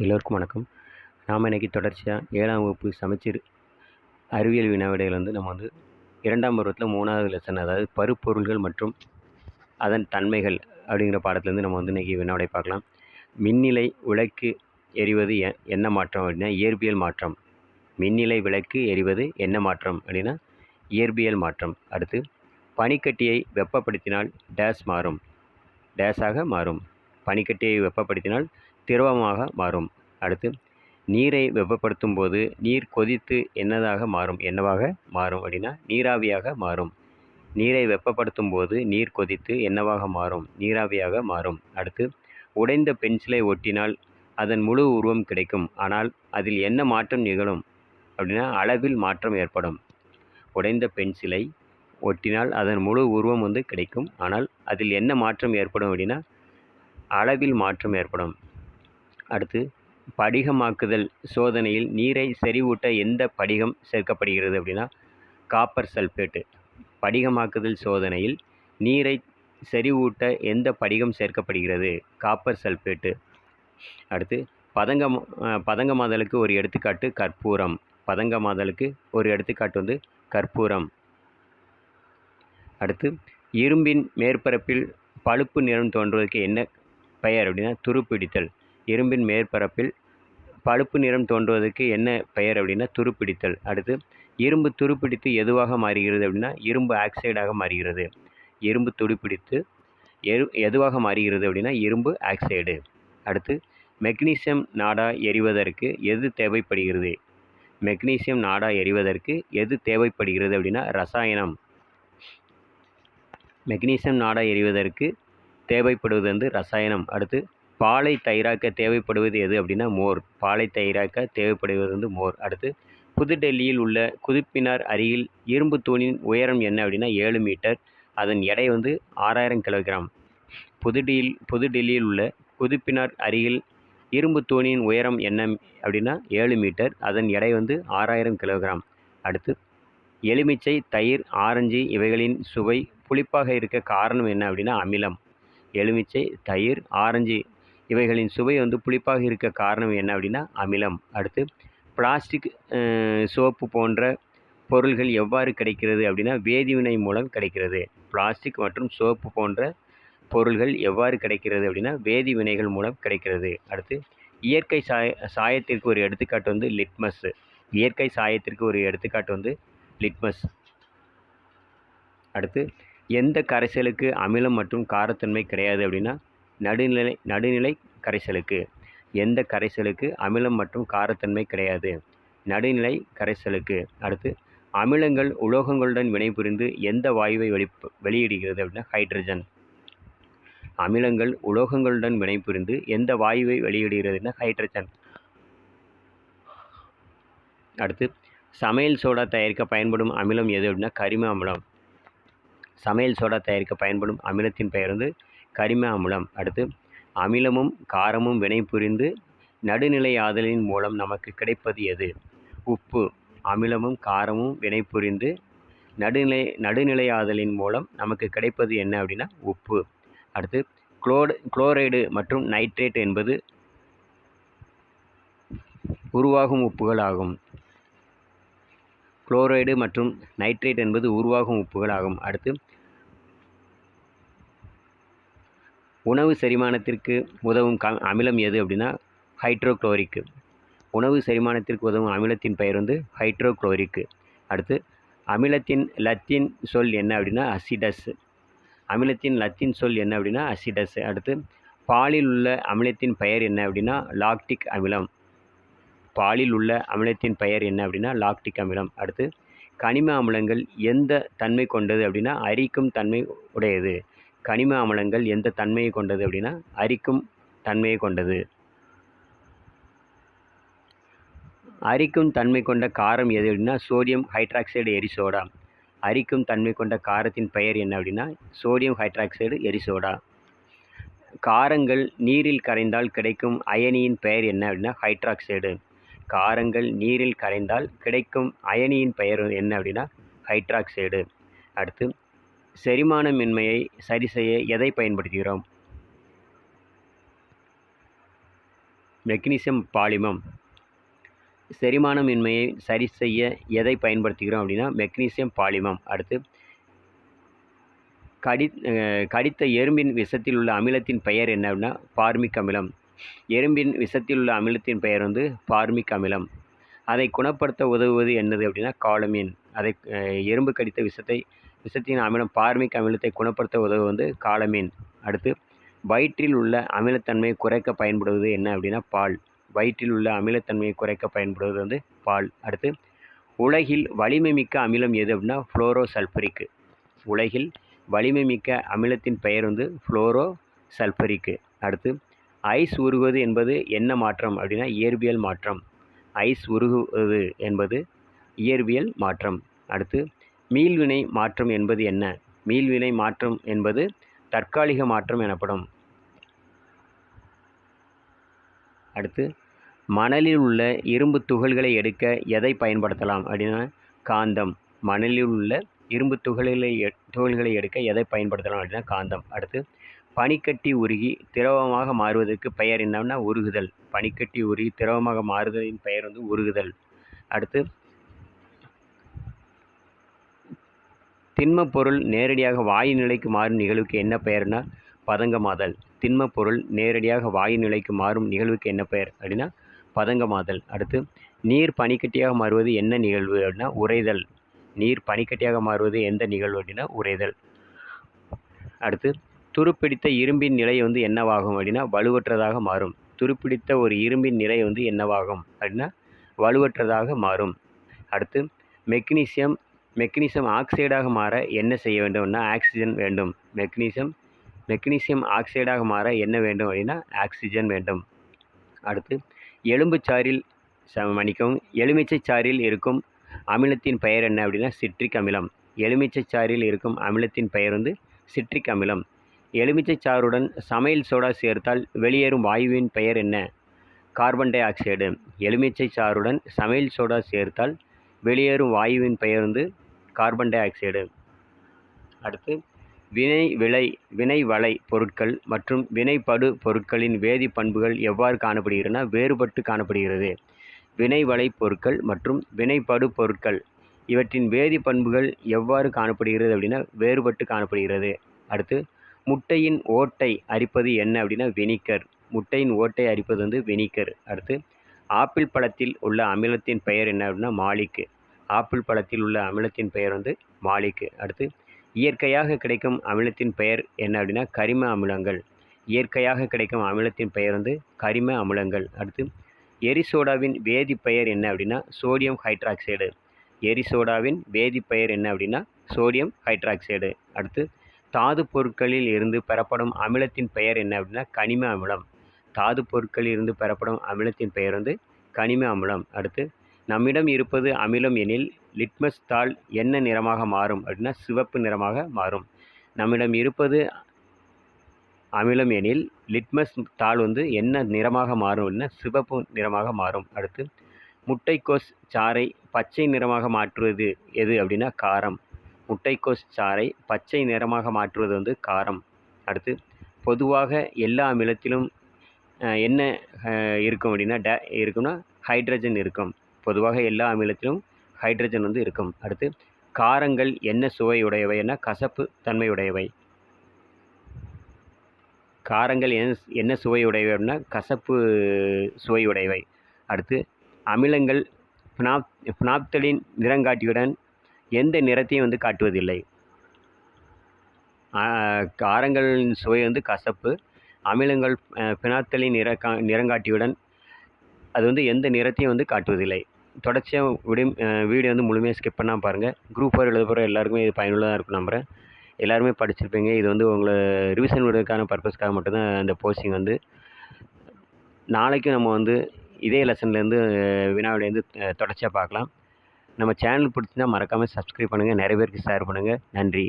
எல்லோருக்கும் வணக்கம். நாம் இன்றைக்கி தொடர்ச்சியாக ஏழாம் வகுப்பு சமைச்சீர் அறிவியல் வினாவிடையில் வந்து நம்ம வந்து இரண்டாம் பருவத்தில் மூணாவது லெசன் அதாவது பருப்பொருள்கள் மற்றும் அதன் தன்மைகள் அப்படிங்கிற பாடத்துலேருந்து நம்ம வந்து இன்றைக்கி வினாவிடை பார்க்கலாம். மின்னிலை விளக்கு எரிவது எ என்ன மாற்றம் அப்படின்னா இயற்பியல் மாற்றம். மின்னிலை விளக்கு எரிவது என்ன மாற்றம் அப்படின்னா இயற்பியல் மாற்றம். அடுத்து பனிக்கட்டியை வெப்பப்படுத்தினால் டேஸ் மாறும். டேஸாக மாறும். பனிக்கட்டியை வெப்பப்படுத்தினால் திரவமாக மாறும். அடுத்து நீரை வெப்பப்படுத்தும் போது நீர் கொதித்து என்னதாக மாறும்? என்னவாக மாறும் அப்படின்னா நீராவியாக மாறும். நீரை வெப்பப்படுத்தும் போது நீர் கொதித்து என்னவாக மாறும்? நீராவியாக மாறும். அடுத்து உடைந்த பென்சிலை ஒட்டினால் அதன் முழு உருவம் கிடைக்கும். ஆனால் அதில் என்ன மாற்றம் நிகழும் அப்படின்னா அளவில் மாற்றம் ஏற்படும். உடைந்த பென்சிலை ஒட்டினால் அதன் முழு உருவம் வந்து கிடைக்கும். ஆனால் அதில் என்ன மாற்றம் ஏற்படும் அப்படின்னா அளவில் மாற்றம் ஏற்படும். அடுத்து படிகமாக்குதல் சோதனையில் நீரை செறிவூட்ட எந்த படிகம் சேர்க்கப்படுகிறது அப்படின்னா காப்பர் சல்ஃபேட்டு படிகமாக்குதல் சோதனையில் நீரை செறிவூட்ட எந்த படிகம் சேர்க்கப்படுகிறது? Copper sulphate. அடுத்து பதங்கம் பதங்கமாதலுக்கு ஒரு எடுத்துக்காட்டு கற்பூரம். பதங்கமாதலுக்கு ஒரு எடுத்துக்காட்டு வந்து கற்பூரம். அடுத்து இரும்பின் மேற்பரப்பில் பழுப்பு நிறம் தோன்றுவதற்கு என்ன பெயர் அப்படின்னா துருப்பிடித்தல். இரும்பின் மேற்பரப்பில் பழுப்பு நிறம் தோன்றுவதற்கு என்ன பெயர் அப்படின்னா துருப்பிடித்தல். அடுத்து இரும்பு துருப்பிடித்து எதுவாக மாறுகிறது அப்படின்னா இரும்பு ஆக்சைடாக மாறுகிறது. இரும்பு துருப்பிடித்து எரு எதுவாக மாறுகிறது அப்படின்னா இரும்பு ஆக்சைடு. அடுத்து மெக்னீசியம் நாடா எரிவதற்கு எது தேவைப்படுகிறது? மெக்னீசியம் நாடா எரிவதற்கு எது தேவைப்படுகிறது அப்படின்னா ரசாயனம். மெக்னீசியம் நாடா எரிவதற்கு தேவைப்படுவது வந்து ரசாயனம். அடுத்து பாலை தயிராக்க தேவைப்படுவது எது அப்படின்னா மோர். பாலை தயிராக்க தேவைப்படுவது வந்து மோர். அடுத்து புதுடெல்லியில் உள்ள குதுப்பினார் அருகில் இரும்பு தூணின் உயரம் என்ன அப்படின்னா ஏழு மீட்டர். அதன் எடை வந்து ஆறாயிரம் கிலோகிராம். புதுடில் புதுடெல்லியில் உள்ள குதுப்பினார் அருகில் இரும்பு தூணின் உயரம் என்ன அப்படின்னா ஏழு மீட்டர். அதன் எடை வந்து ஆறாயிரம் கிலோகிராம். அடுத்து எலுமிச்சை தயிர் ஆரஞ்சு இவைகளின் சுவை புளிப்பாக இருக்க காரணம் என்ன அப்படின்னா அமிலம். எலுமிச்சை தயிர் ஆரஞ்சு இவைகளின் சுவை வந்து புளிப்பாக இருக்க காரணம் என்ன அப்படின்னா அமிலம். அடுத்து பிளாஸ்டிக் சோப்பு போன்ற பொருள்கள் எவ்வாறு கிடைக்கிறது அப்படின்னா வேதிவினை மூலம் கிடைக்கிறது. பிளாஸ்டிக் மற்றும் சோப்பு போன்ற பொருள்கள் எவ்வாறு கிடைக்கிறது அப்படின்னா வேதி வினைகள் மூலம் கிடைக்கிறது. அடுத்து இயற்கை சாய சாயத்திற்கு ஒரு எடுத்துக்காட்டு வந்து லிட்மஸ். இயற்கை சாயத்திற்கு ஒரு எடுத்துக்காட்டு வந்து லிட்மஸ். அடுத்து எந்த கரைசலுக்கு அமிலம் மற்றும் காரத்தன்மை கிடையாது அப்படின்னா நடுநிலை நடுநிலை கரைசலுக்கு. எந்த கரைசலுக்கு? அமிலம் மற்றும் காரத்தன்மை கிடையாது. நடுநிலை கரைசலுக்கு. அடுத்து அமிலங்கள் உலோகங்களுடன் வினைபுரிந்து எந்த வாயுவை வெளி வெளியிடுகிறது அப்படின்னா ஹைட்ரஜன். அமிலங்கள் உலோகங்களுடன் வினைபுரிந்து எந்த வாயுவை வெளியிடுகிறதுனா ஹைட்ரஜன். அடுத்து சமையல் சோடா தயாரிக்க பயன்படும் அமிலம் எது அப்படின்னா கரிம அமிலம். சமையல் சோடா தயாரிக்க பயன்படும் அமிலத்தின் பெயர் வந்து கரிம அமிலம். அடுத்து அமிலமும் காரமும் வினைபுரிந்து நடுநிலை ஆதலின் மூலம் நமக்கு கிடைப்பது எது? உப்பு. அமிலமும் காரமும் வினைபுரிந்து நடுநிலை நடுநிலை ஆதலின் மூலம் நமக்கு கிடைப்பது என்ன அப்படின்னா உப்பு. அடுத்து குளோடு குளோரைடு மற்றும் நைட்ரேட் என்பது உருவாகும் உப்புகள் ஆகும் குளோரைடு மற்றும் நைட்ரேட் என்பது உருவாகும் உப்புகள் ஆகும் அடுத்து உணவு செரிமானத்திற்கு உதவும் க அமிலம் எது அப்படின்னா ஹைட்ரோக்ளோரிக்கு உணவு செரிமானத்திற்கு உதவும் அமிலத்தின் பெயர் வந்து ஹைட்ரோக்ளோரிக்கு அடுத்து அமிலத்தின் லத்தீன் சொல் என்ன அப்படின்னா அசிடஸ் அமிலத்தின் லத்தீன் சொல் என்ன அப்படின்னா அசிடஸ் அடுத்து பாலில் உள்ள அமிலத்தின் பெயர் என்ன அப்படின்னா லாக்டிக் அமிலம். பாலில் உள்ள அமிலத்தின் பெயர் என்ன அப்படின்னா லாக்டிக் அமிலம். அடுத்து கனிம அமிலங்கள் எந்த தன்மை கொண்டது அப்படின்னா அரிக்கும் தன்மை உடையது. கனிம அமிலங்கள் எந்த தன்மையை கொண்டது அப்படின்னா அரிக்கும் தன்மையை கொண்டது. அரிக்கும் தன்மை கொண்ட காரம் எது அப்படின்னா சோடியம் ஹைட்ராக்சைடு எரிசோடா அரிக்கும் தன்மை கொண்ட காரத்தின் பெயர் என்ன அப்படின்னா சோடியம் ஹைட்ராக்சைடு எரிசோடா காரங்கள் நீரில் கரைந்தால் கிடைக்கும் அயனியின் பெயர் என்ன அப்படின்னா ஹைட்ராக்சைடு காரங்கள் நீரில் கரைந்தால் கிடைக்கும் அயனியின் பெயர் என்ன அப்படின்னா ஹைட்ராக்சைடு அடுத்து செரிமானமின்மையை சரி செய்ய எதை பயன்படுத்துகிறோம்? மெக்னீசியம் பாலிமம். செரிமானமின்மையை சரி செய்ய எதை பயன்படுத்துகிறோம் அப்படின்னா மெக்னீசியம் பாலிமம். அடுத்து கடி கடித்த எறும்பின் விஷத்தில் உள்ள அமிலத்தின் பெயர் என்ன அப்படின்னா பார்மிக் அமிலம். எறும்பின் விஷத்தில் உள்ள அமிலத்தின் பெயர் வந்து பார்மிக் அமிலம். அதை குணப்படுத்த உதவுவது என்னது அப்படின்னா காலமீன். அதை எறும்பு கடித்த விஷத்தை விஷத்தின் அமிலம் பார்மிக் அமிலத்தை குணப்படுத்த உதவு வந்து காலமீன். அடுத்து வயிற்றில் உள்ள அமிலத்தன்மையை குறைக்க பயன்படுவது என்ன அப்படின்னா பால். வயிற்றில் உள்ள அமிலத்தன்மையை குறைக்க பயன்படுவது வந்து பால். அடுத்து உலகில் வலிமை மிக்க அமிலம் எது அப்படின்னா ஃப்ளோரோ சல்பரிக்கு உலகில் வலிமை மிக்க அமிலத்தின் பெயர் வந்து ஃப்ளோரோ சல்பரிக்கு அடுத்து ஐஸ் உருகுவது என்பது என்ன மாற்றம் அப்படின்னா இயற்பியல் மாற்றம். ஐஸ் உருகுவது என்பது இயற்பியல் மாற்றம். அடுத்து மீள்வினை மாற்றம் என்பது என்ன? மீள்வினை மாற்றம் என்பது தற்காலிக மாற்றம் எனப்படும். அடுத்து மணலில் உள்ள இரும்பு துகள்களை எடுக்க எதை பயன்படுத்தலாம்? அப்படின்னா காந்தம். மணலில் உள்ள இரும்பு துகள்களை துகள்களை எடுக்க எதை பயன்படுத்தலாம்? அப்படின்னா காந்தம். அடுத்து பனிக்கட்டி உருகி திரவமாக மாறுவதற்கு பெயர் என்னன்னா உருகுதல். பனிக்கட்டி உருகி திரவமாக மாறுதலின் பெயர் வந்து உருகுதல். அடுத்து திண்மப் பொருள் நேரடியாக வாயு நிலைக்கு மாறும் நிகழ்வுக்கு என்ன பெயர்னா பதங்கமாதல். திண்மப் பொருள் நேரடியாக வாயு நிலைக்கு மாறும் நிகழ்வுக்கு என்ன பெயர் அப்படின்னா பதங்கமாதல். அடுத்து நீர் பனிக்கட்டியாக மாறுவது என்ன நிகழ்வு அப்படின்னா உறைதல். நீர் பனிக்கட்டியாக மாறுவது எந்த நிகழ்வு அப்படின்னா உறைதல். அடுத்து துருப்பிடித்த இரும்பின் நிலை வந்து என்னவாகும் அப்படின்னா வலுவற்றதாக மாறும். துருப்பிடித்த ஒரு இரும்பின் நிலை வந்து என்னவாகும் அப்படின்னா வலுவற்றதாக மாறும். அடுத்து மெக்னீசியம் மெக்னீசியம் ஆக்சைடாக மாற என்ன செய்ய வேண்டும்னா ஆக்சிஜன் வேண்டும். மெக்னீசியம் மெக்னீசியம் ஆக்சைடாக மாற என்ன வேண்டும் அப்படின்னா ஆக்சிஜன் வேண்டும். அடுத்து எலும்புச்சாறில் ச மன்னிக்கவும் எலுமிச்சை சாறில் இருக்கும் அமிலத்தின் பெயர் என்ன அப்படின்னா சிட்ரிக் அமிலம். எலுமிச்சை சாறில் இருக்கும் அமிலத்தின் பெயர் வந்து சிட்ரிக் அமிலம். எலுமிச்சை சாறுடன் சமையல் சோடா சேர்த்தால் வெளியேறும் வாயுவின் பெயர் என்ன? Carbon dioxide. எலுமிச்சை சாறுடன் சமையல் சோடா சேர்த்தால் வெளியேறும் வாயுவின் பெயர் வந்து கார்பன் டை ஆக்சைடு அடுத்து வினை விளை வினை வலை பொருட்கள் மற்றும் வினைப்படு பொருட்களின் வேதி பண்புகள் எவ்வாறு காணப்படுகிறதுனா வேறுபட்டு காணப்படுகிறது. வினை வலை பொருட்கள் மற்றும் வினைப்படு பொருட்கள் இவற்றின் வேதி பண்புகள் எவ்வாறு காணப்படுகிறது அப்படின்னா வேறுபட்டு காணப்படுகிறது. அடுத்து முட்டையின் ஓட்டை அரிப்பது என்ன அப்படின்னா வினிக்கர் முட்டையின் ஓட்டை அரிப்பது வந்து வினிக்கர் அடுத்து ஆப்பிள் பழத்தில் உள்ள அமிலத்தின் பெயர் என்ன அப்படின்னா மாலிக்கு ஆப்பிள் பழத்தில் உள்ள அமிலத்தின் பெயர் வந்து மாலிக்கு. அடுத்து இயற்கையாக கிடைக்கும் அமிலத்தின் பெயர் என்ன அப்படின்னா கரிம அமிலங்கள். இயற்கையாக கிடைக்கும் அமிலத்தின் பெயர் வந்து கரிம அமிலங்கள். அடுத்து எரிசோடாவின் வேதிப்பெயர் என்ன அப்படின்னா சோடியம் ஹைட்ராக்சைடு. எரிசோடாவின் வேதிப்பெயர் என்ன அப்படின்னா சோடியம் ஹைட்ராக்சைடு. அடுத்து தாது பொருட்களில் இருந்து பெறப்படும் அமிலத்தின் பெயர் என்ன அப்படின்னா கனிம அமிலம். தாது பொருட்களில் இருந்து பெறப்படும் அமிலத்தின் பெயர் வந்து கனிம அமிலம். அடுத்து நம்மிடம் இருப்பது அமிலம் எனில் லிட்மஸ் தாள் என்ன நிறமாக மாறும் அப்படின்னா சிவப்பு நிறமாக மாறும். நம்மிடம் இருப்பது அமிலம் எனில் லிட்மஸ் தாள் வந்து என்ன நிறமாக மாறும் அப்படின்னா சிவப்பு நிறமாக மாறும். அடுத்து முட்டைக்கோஸ் சாறை பச்சை நிறமாக மாற்றுவது எது அப்படின்னா காரம். முட்டைக்கோஸ் சாறை பச்சை நிறமாக மாற்றுவது வந்து காரம். அடுத்து பொதுவாக எல்லா அமிலத்திலும் என்ன இருக்கும் அப்படின்னா ட இருக்கும்னா ஹைட்ரஜன் இருக்கும். பொதுவாக எல்லா அமிலத்திலும் ஹைட்ரஜன் வந்து இருக்கும். அடுத்து காரங்கள் என்ன சுவையுடையவைன்னா கசப்பு தன்மையுடையவை. காரங்கள் என்ன என்ன சுவையுடையவை அப்படின்னா கசப்பு சுவையுடையவை. அடுத்து அமிலங்கள் ஃபினாப் ஃபினாப்தலின் நிறங்காட்டியுடன் எந்த நிறத்தையும் வந்து காட்டுவதில்லை. காரங்களின் சுவை வந்து கசப்பு. அமிலங்கள் பினாத்தலின் நிற கா நிறங்காட்டியுடன் அது வந்து எந்த நிறத்தையும் வந்து காட்டுவதில்லை. தொடர்ச்சியாக விடி வீடியோ வந்து முழுமையாக ஸ்கிப் பண்ணாமல் பாருங்கள் குரூப் ஃபோர் எழுத போகிற எல்லாருக்குமே இது பயனுள்ளதாக இருக்கும் நம்புகிறேன் எல்லாருமே படிச்சிருப்பீங்க. இது வந்து உங்களை ரிவிஷன் விடுறதுக்கான பர்பஸ்க்காக மட்டும்தான் அந்த போஸ்டிங் வந்து. நாளைக்கும் நம்ம வந்து இதே லெசன்லேருந்து வினாவிலேருந்து தொடர்ச்சியாக பார்க்கலாம். நம்ம சேனல் பிடிச்சிருந்தால் மறக்காமல் சப்ஸ்கிரைப் பண்ணுங்கள் நிறைய பேருக்கு ஷேர் பண்ணுங்கள் நன்றி.